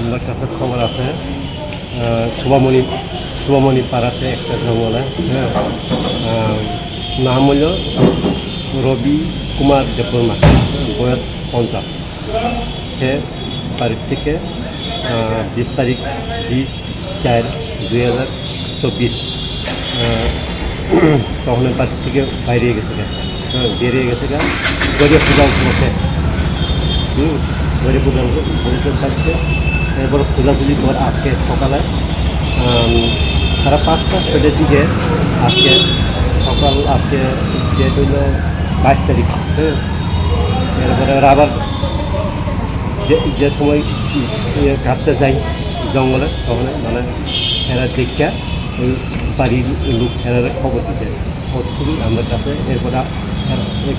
আমার কাছে খবর আছে। শুভমণি শুভমণি পাড়াতে একটা জঙ্গলে হ্যাঁ। নাম হল রবি কুমার দেববর্মা, বয়স পঞ্চাশ। সে তারিখ থেকে বিশ তারিখ, বিশ চার দুই হাজার চব্বিশ তখন বাড়ি থেকে বাইরে গেছে হ্যাঁ বেরিয়ে গেছে গরিব পূজা উপলক্ষে হুম, গরিব পূজা থাকছে। এরপর খোঁজাখুঁজি পর আজকে সকালে। সাড়ে পাঁচটা ছয়টার দিকে আজকে সকাল আজকে ডেট হইল বাইশ তারিখ। হ্যাঁ। এরপরে আবার যে যে সময় ইয়ে কাটতে যাই জঙ্গলে, তখন মানে এরা দেখা ওই বাড়ির লোক এরা খবর দিছে। অতটুকু আমাদের কাছে। এরপরে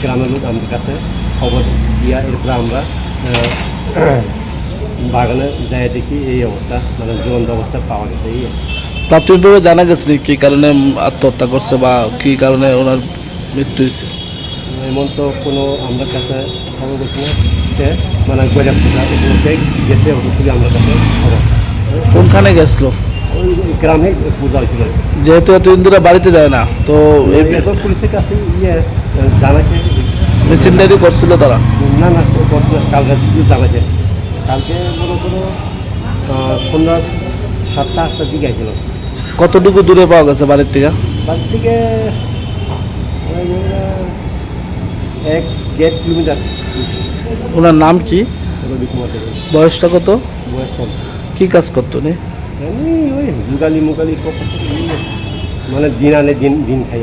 গ্রামের লোক আমাদের কাছে খবর দিয়া এরপরে আমরা বাগানে যাই দেখি এই অবস্থা মানে জীবন্ত অবস্থা পাওয়া গেছে এই প্রাথমিকভাবে জানা গেছে কি কারণে আত্মহত্যা করছে বা কি কারণে ওনার মৃত্যু হয়েছে? এমন তো কোনো আমাদের কাছে খবর করছে না। সে মানে গরিব উপলক্ষে গেছে অতটুকু আমাদের কাছে খবর। কোনখানে গেছিল? ওই গ্রামে পূজা হয়েছিল যেহেতু এতদিন ধরে বাড়িতে যায় না তো পুলিশের কাছে ইয়ে জানাইছে মেশিনদারি করছিল তারা? না না করছে না, কালকে শুধু জানাইছে। কালকে মনে করো সন্ধ্যা সাতটা আটটার দিকে আসছিল কতটুকু দূরে পাওয়া গেছে বাড়ির থেকে? বাড়ির থেকে এক দেড় কিলোমিটার। ওনার নাম কি? বয়সটা কত? বয়স পঞ্চাশ। কি কাজ করতো নি ওই জুগালি মুগালি মানে দিন আনে দিন দিন খাই